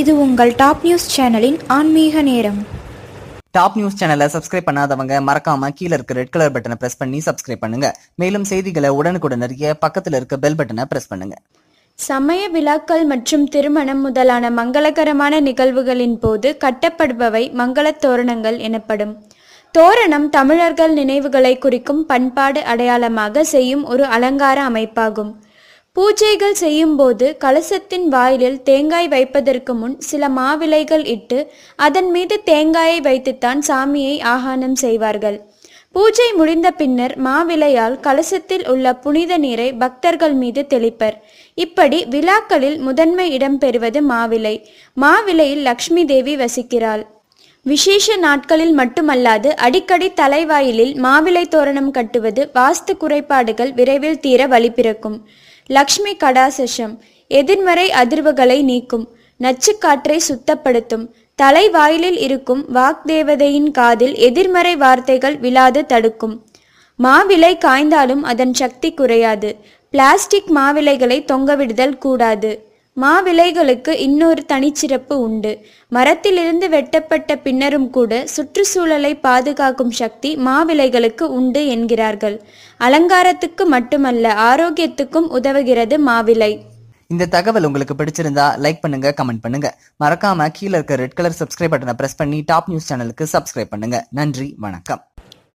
இது உங்கள் top news சேனலின் ஆன்மீக நேரம். டாப் நியூஸ் சேனலை சப்ஸ்கிரைப் பண்ணாதவங்க மறக்காம கீழ இருக்க ரெட் கலர் பட்டனை பிரஸ் பண்ணி சப்ஸ்கிரைப் பண்ணுங்க. மேலும் செய்திகளை உடனுக்குடன் அறிய பக்கத்துல இருக்க பெல் பட்டனை பிரஸ் பண்ணுங்க. சமய விழாக்கள் மற்றும் திருமணம் முதலான மங்களகரமான நிகழ்வுகளின் போது கட்டப்படுபவை மங்களத் தோரணங்கள் எனப்படும். தோரணம் தமிழர்கள் நினைவுகளை குறிக்கும் பண்பாடு அடையாளமாக செய்யும் ஒரு அலங்கார அமைப்பாகும். பூஜைகள் செய்யும்போது கலசத்தின் வாயிலில் தேங்காய் வைப்பதற்கு முன் சில மாவிலைகள் இட்டு அதன் மீது தேங்காயை வைத்துத்தான் சாமியை ஆகானம் செய்வார்கள். பூஜை முடிந்த பின்னர் மாவிலையால் கலசத்தில் உள்ள புனித நீரை பக்தர்கள் மீது தெளிப்பர். இப்படி விழாக்களில் முதன்மை இடம் பெறுவது மாவிலை. மாவிலையில் லக்ஷ்மி தேவி வசிக்கிறாள். விசேஷ நாட்களில் மட்டுமல்லாது அடிக்கடி தலைவாயிலில் மாவிலை தோரணம் கட்டுவது வாஸ்து குறைபாடுகள் விரைவில் தீர வழிபிறக்கும் லக்ஷ்மி கடாசஷம். எதிர்மறை அதிர்வுகளை நீக்கும். நச்சுக்காற்றை சுத்தப்படுத்தும். தலைவாயிலில் இருக்கும் வாக்தேவதையின் காதில் எதிர்மறை வார்த்தைகள் விழாது தடுக்கும். மாவிலை காய்ந்தாலும் அதன் சக்தி குறையாது. பிளாஸ்டிக் மாவிலைகளை தொங்கவிடுதல் கூடாது. மாவிலைகளுக்கு இன்னொரு தனிச்சிறப்பு உண்டு. மரத்திலிருந்து வெட்டப்பட்ட பின்னரும் கூட சுற்றுச்சூழலை பாதுகாக்கும் சக்தி மாவிலைகளுக்கு உண்டு என்கிறார்கள். அலங்காரத்துக்கு மட்டுமல்ல ஆரோக்கியத்துக்கும் உதவுகிறது மாவிலை. இந்த தகவல் உங்களுக்கு பிடிச்சிருந்தா லைக் பண்ணுங்க கமெண்ட் பண்ணுங்க. மறக்காம கீழே இருக்க ரெட் கலர் சப்ஸ்கிரைப் பட்டனை பிரஸ் பண்ணி டாப் நியூஸ் சேனலுக்கு சப்ஸ்கிரைப் பண்ணுங்க. நன்றி வணக்கம்.